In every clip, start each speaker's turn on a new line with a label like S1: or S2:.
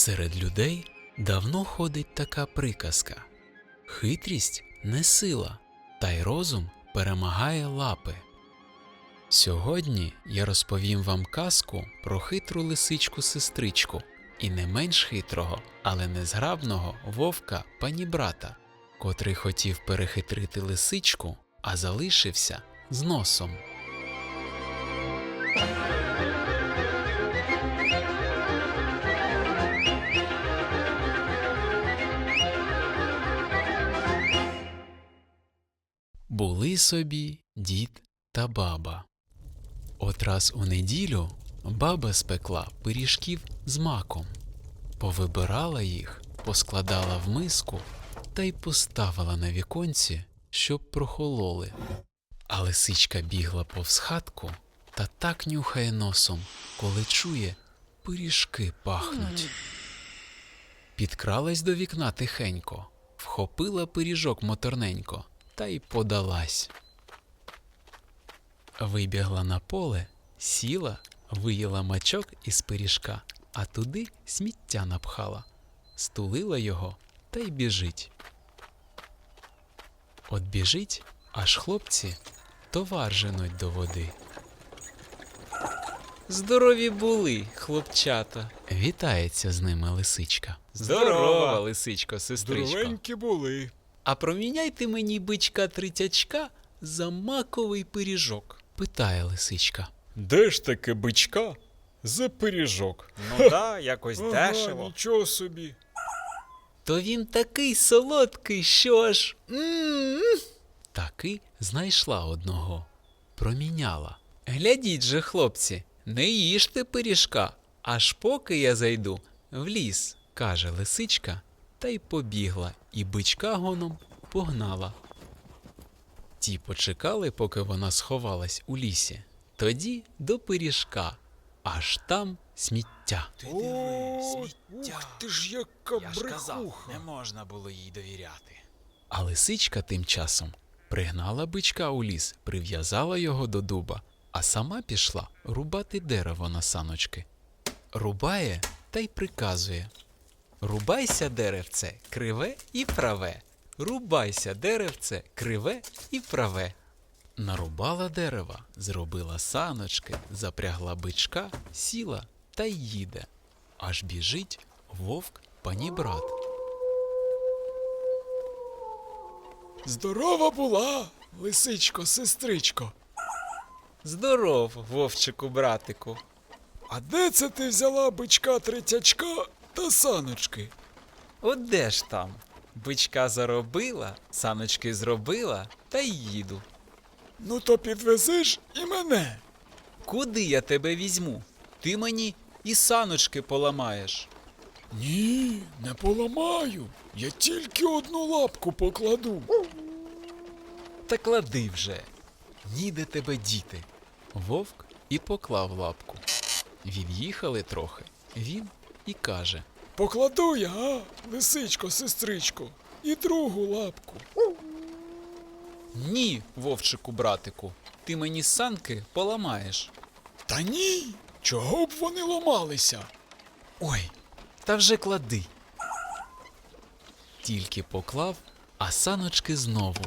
S1: Серед людей давно ходить така приказка: хитрість не сила, та й розум перемагає лапи. Сьогодні я розповім вам казку про хитру лисичку сестричку і не менш хитрого, але незграбного вовка панібрата, котрий хотів перехитрити лисичку, а залишився з носом. Собі дід та баба. От раз у неділю баба спекла пиріжків з маком, повибирала їх, поскладала в миску та й поставила на віконці, щоб прохололи. А лисичка бігла повз хатку та так нюхає носом, коли чує, пиріжки пахнуть. Підкралась до вікна тихенько, вхопила пиріжок моторненько та й подалась. Вибігла на поле, сіла, виїла мачок із пиріжка, а туди сміття напхала, стулила його та й біжить. От біжить, аж хлопці товар женуть до води. Здорові були, хлопчата. Вітається з ними лисичка.
S2: Здорова,
S1: лисичко, сестричко.
S2: Здоровенькі були.
S1: А проміняйте мені бичка тритячка за маковий пиріжок, питає лисичка.
S2: Де ж таке бичка за пиріжок?
S3: Ну да, якось
S2: Ага,
S3: дешево.
S2: нічого собі.
S1: То він такий солодкий, що ж. м-м-м. Таки знайшла одного, проміняла. Глядіть же, хлопці, не їжте пиріжка, аж поки я зайду в ліс, каже лисичка, та й побігла, і бичка гоном погнала. Ті почекали, поки вона сховалась у лісі, тоді до пиріжка, аж там сміття.
S2: О, ух ти ж яка
S3: Я ж казав,
S2: брехуха.
S3: не можна було їй довіряти.
S1: А лисичка тим часом пригнала бичка у ліс, прив'язала його до дуба, а сама пішла рубати дерево на саночки. Рубає та й приказує: Рубайся, деревце, криве і праве. Рубайся, деревце, криве і праве. Нарубала дерева, зробила саночки, запрягла бичка, сіла та й їде. Аж біжить вовк панібрат.
S2: Здорова була, лисичко, сестричко.
S1: Здоров, вовчику, братику.
S2: А де це ти взяла бичка третячка та саночки?
S1: От де ж там? Бичка заробила, саночки зробила, та й їду.
S2: Ну то підвезеш і мене.
S1: Куди я тебе візьму? Ти мені і саночки поламаєш.
S2: Ні, не поламаю. Я тільки одну лапку покладу.
S1: Та клади вже. Ніде тебе діти. Вовк і поклав лапку. Від'їхали трохи. Він і каже:
S2: Покладу я, а, лисичко, сестричко, і другу лапку.
S1: Ні, вовчику, братику, ти мені санки поламаєш.
S2: Та ні, чого б вони ламалися?
S1: Ой, та вже клади. Тільки поклав, а саночки знову.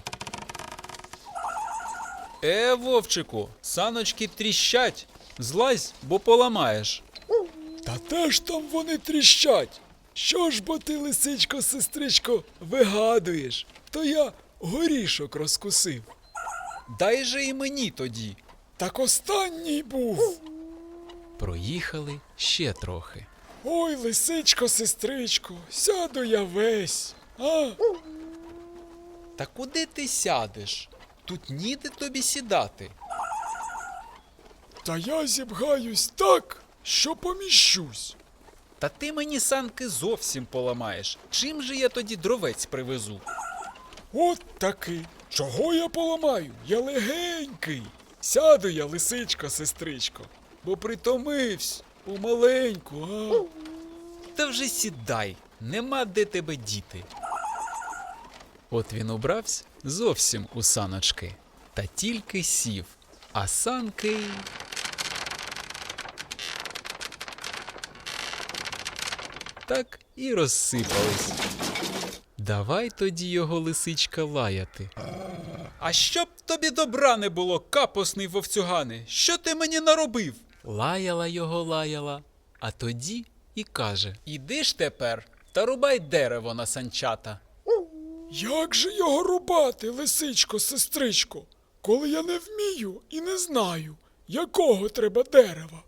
S1: Е, вовчику, саночки тріщать. Злазь, бо поламаєш.
S2: Та теж там вони тріщать. Що ж бо ти, лисичко, сестричко, вигадуєш? То я горішок розкусив.
S1: Дай же і мені тоді.
S2: Так останній був.
S1: Проїхали ще трохи.
S2: Ой, лисичко, сестричко, сяду я весь. А,
S1: Та куди ти сядеш? Тут ніде тобі сідати.
S2: та я зібгаюсь так, що поміщусь.
S1: Та ти мені санки зовсім поламаєш. Чим же я тоді дровець привезу?
S2: От таки. Чого я поламаю? Я легенький. Сяду я, лисичко, сестричко, бо притомивсь помаленьку, а.
S1: Та вже сідай, нема де тебе діти. От він убрався зовсім у саночки, та тільки сів, а санки. Так і розсипались. Давай тоді його лисичка лаяти.
S4: А щоб тобі добра не було, капосний вовцюгане, що ти мені наробив?
S1: Лаяла його лаяла, а тоді і каже:
S4: Іди ж тепер та рубай дерево на санчата.
S2: Як же його рубати, лисичко, сестричко, коли я не вмію і не знаю, якого треба дерева?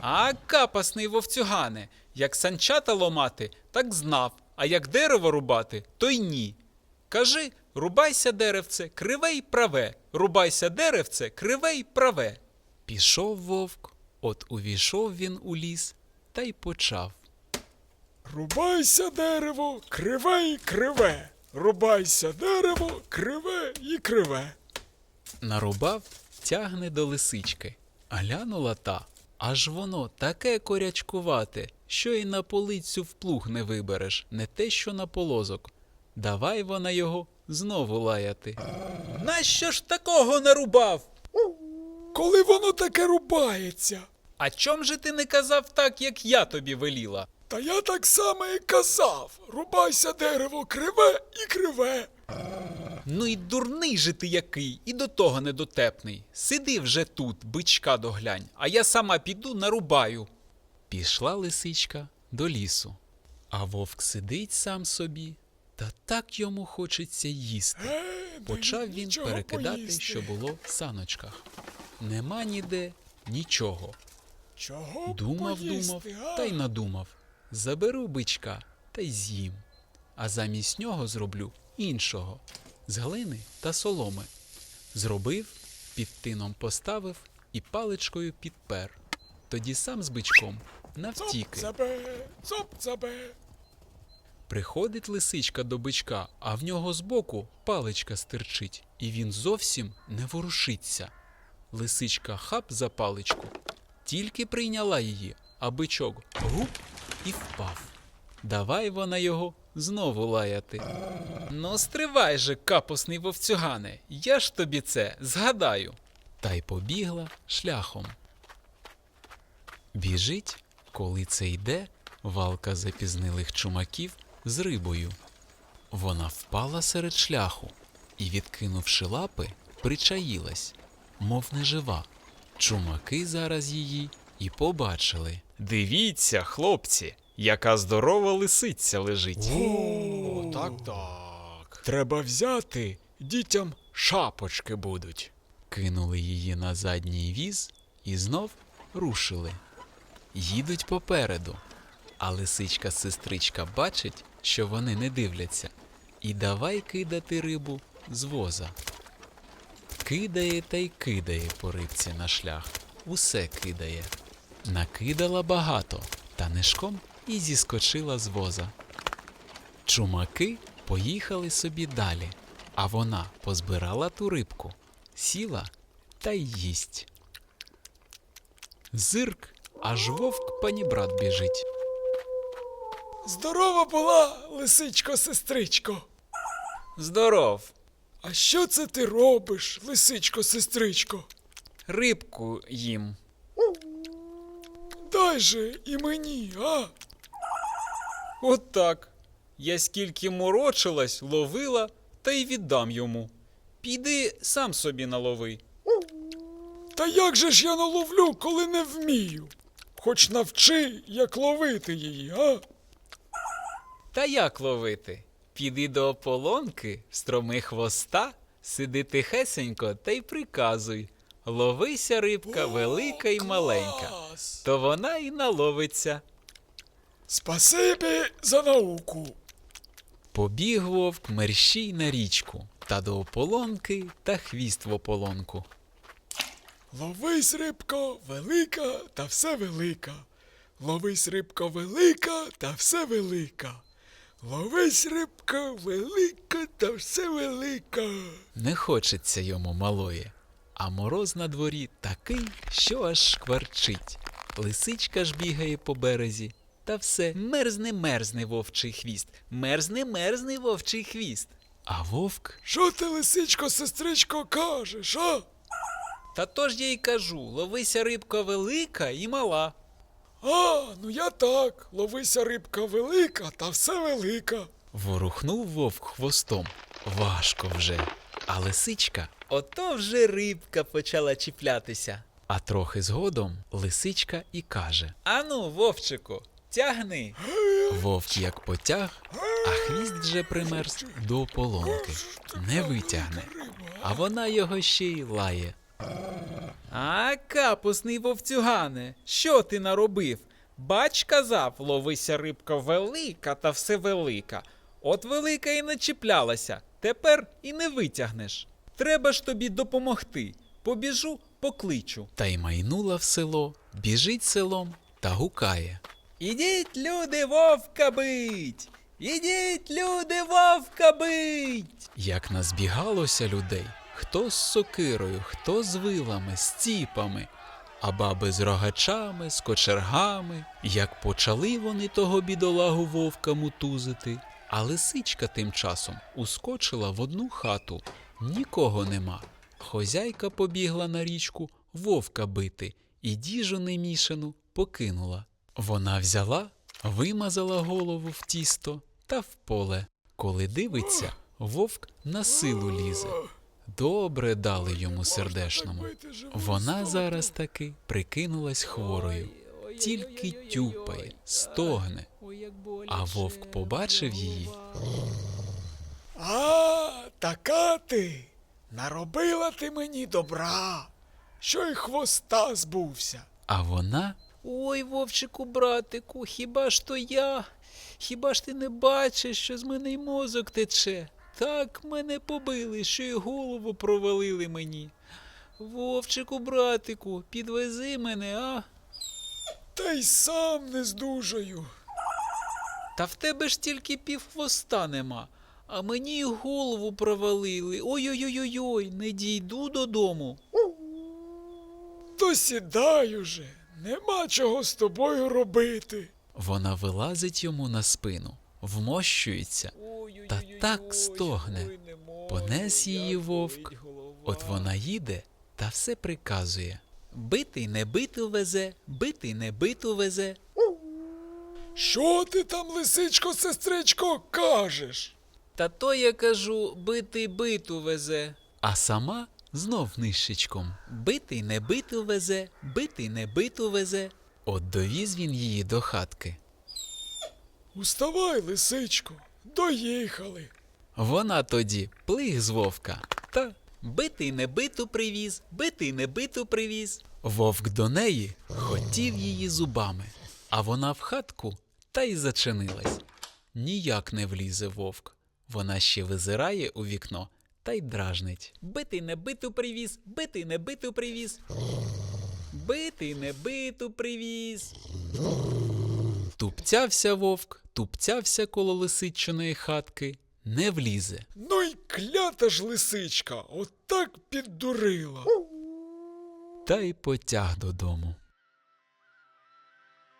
S4: А капосний вовцюгане, як санчата ломати, так знав, а як дерево рубати, то й ні. Кажи, рубайся деревце, криве й праве, рубайся деревце, криве й праве.
S1: Пішов вовк, от увійшов він у ліс та й почав.
S2: Рубайся дерево, криве й криве. Рубайся дерево, криве і криве.
S1: Нарубав, тягне до лисички. Глянула та, аж воно таке корячкувате, що й на полицю в плуг не вибереш, не те, що на полозок. Давай вона його знову лаяти.
S4: Нащо ж такого нарубав?
S2: Коли воно таке рубається?
S4: А чом же ти не казав так, як я тобі веліла?
S2: Та я так само і казав. Рубайся дерево, криве і криве.
S4: Ну і дурний же ти який, і до того недотепний. Сиди вже тут, бичка доглянь, а я сама піду нарубаю.
S1: Пішла лисичка до лісу, а вовк сидить сам собі, та так йому хочеться їсти.
S2: Е,
S1: Почав він перекидати, що було в саночках. Нема ніде нічого.
S2: Чого
S1: Думав, думав, та й надумав. Заберу бичка та й з'їм. А замість нього зроблю іншого з глини та соломи. Зробив, під тином поставив і паличкою підпер. Тоді сам з бичком навтіки. Приходить лисичка до бичка, а в нього збоку паличка стирчить, і він зовсім не ворушиться. Лисичка хап за паличку, тільки прийняла її, а бичок гуп і впав. Давай вона його знову лаяти.
S4: Ну, стривай же, капусний вовцюгане, я ж тобі це згадаю.
S1: Та й побігла шляхом. Біжить, коли це йде, валка запізнилих чумаків з рибою. Вона впала серед шляху і, відкинувши лапи, причаїлась, мов нежива. Чумаки зараз її і побачили.
S3: Дивіться, хлопці, яка здорова лисиця лежить.
S2: О,
S3: так так.
S2: Треба взяти, дітям шапочки будуть.
S1: Кинули її на задній віз і знов рушили. Їдуть попереду. А лисичка-сестричка бачить, що вони не дивляться, і давай кидати рибу з воза. Кидає та й кидає по рибці на шлях. Усе кидає. Накидала багато, та нишком і зіскочила з воза. Чумаки поїхали собі далі, а вона позбирала ту рибку, сіла та й їсть. Зирк, аж вовк панібрат біжить.
S2: Здорова була, лисичко, сестричко.
S4: Здоров,
S2: А що це ти робиш, лисичко, сестричко?
S4: рибку їм.
S2: Дай же і мені, а?
S4: От так. Я скільки морочилась, ловила, та й віддам йому. Піди сам собі налови.
S2: Та як же ж я наловлю, коли не вмію? Хоч навчи, як ловити її, а?
S4: Та як ловити? Піди до ополонки, строми хвоста, сиди тихесенько та й приказуй. Ловися рибка велика й маленька, то вона й наловиться.
S2: Спасибі за науку.
S1: Побіг вовк мерщій на річку, та до ополонки та хвіст в ополонку.
S2: Ловись, рибко, велика та все велика. Ловись, рибко, велика та все велика. Ловись, рибко, велика та все велика.
S1: Не хочеться йому малої, а мороз на дворі такий, що аж шкварчить. Лисичка ж бігає по березі, та все мерзне мерзне вовчий хвіст, мерзне мерзне вовчий хвіст. А вовк
S2: Що ти, лисичко, сестричко, кажеш, а?
S4: Та то ж я й кажу, ловися рибка велика і мала.
S2: А, ну я так. Ловися рибка велика, та все велика.
S1: Ворухнув вовк хвостом. Важко вже. А лисичка,
S4: Ото вже рибка почала чіплятися.
S1: а трохи згодом лисичка і каже:
S4: Ану, вовчику, тягни.
S1: Вовк як потяг, а хвіст вже примерз до ополонки. Не витягне. А вона його ще й лає.
S4: А, капусний вовцюгане, що ти наробив? Бач, казав, ловися рибка велика та все велика. От велика і не чіплялася, тепер і не витягнеш. Треба ж тобі допомогти. Побіжу, покличу.
S1: Та й майнула в село, біжить селом та гукає.
S4: Ідіть, люди, вовка бить! Ідіть, люди, вовка бить!
S1: Як назбігалося людей, хто з сокирою, хто з вилами, з ціпами, а баби з рогачами, з кочергами, як почали вони того бідолагу вовка мутузити, а лисичка тим часом ускочила в одну хату. Нікого нема. Хозяйка побігла на річку вовка бити і діжу немішану покинула. Вона взяла, вимазала голову в тісто та в поле. Коли дивиться, вовк на силу лізе. Добре дали йому сердешному. Вона зараз таки прикинулась хворою, тільки тюпає, стогне. А вовк побачив її,
S2: А, така ти. Наробила ти мені добра, що й хвоста збувся.
S1: а вона
S4: Ой, вовчику, братику, хіба ж то я? Хіба ж ти не бачиш, що з мене й мозок тече? Так мене побили, що й голову провалили мені. Вовчику, братику, підвези мене, а?
S2: Та й сам не здужаю.
S4: Та в тебе ж тільки півхвоста нема, а мені й голову провалили. Ой-ой-ой-ой, не дійду додому.
S2: То сідай уже, нема чого з тобою робити.
S1: вона вилазить йому на спину, вмощується, та так стогне. Понес її вовк. От вона їде та все приказує.
S4: Битий не биту везе, битий не биту везе.
S2: Що ти там, лисичко, сестричко, кажеш?
S4: Та то я кажу, битий биту везе.
S1: А сама знов нищечком.
S4: Битий не биту везе, битий не биту везе.
S1: От довіз він її до хатки.
S2: Уставай, лисичко, доїхали.
S1: Вона тоді плих з вовка, та
S4: Битий не биту привіз, битий не биту привіз.
S1: вовк до неї хотів її зубами, а вона в хатку та й зачинилась. Ніяк не влізе вовк. Вона ще визирає у вікно та й дражнить.
S4: Битий не биту привіз, битий не биту привіз. Битий не биту привіз.
S1: Тупцявся вовк, тупцявся коло лисичиної хатки, не влізе.
S2: Ну й клята ж лисичка, отак піддурила.
S1: та й потяг додому.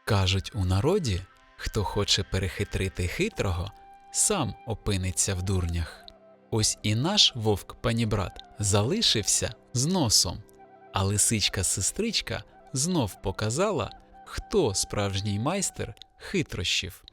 S1: Кажуть у народі, хто хоче перехитрити хитрого, сам опиниться в дурнях. Ось і наш вовк панібрат залишився з носом, а лисичка-сестричка знов показала, хто справжній майстер хитрощів.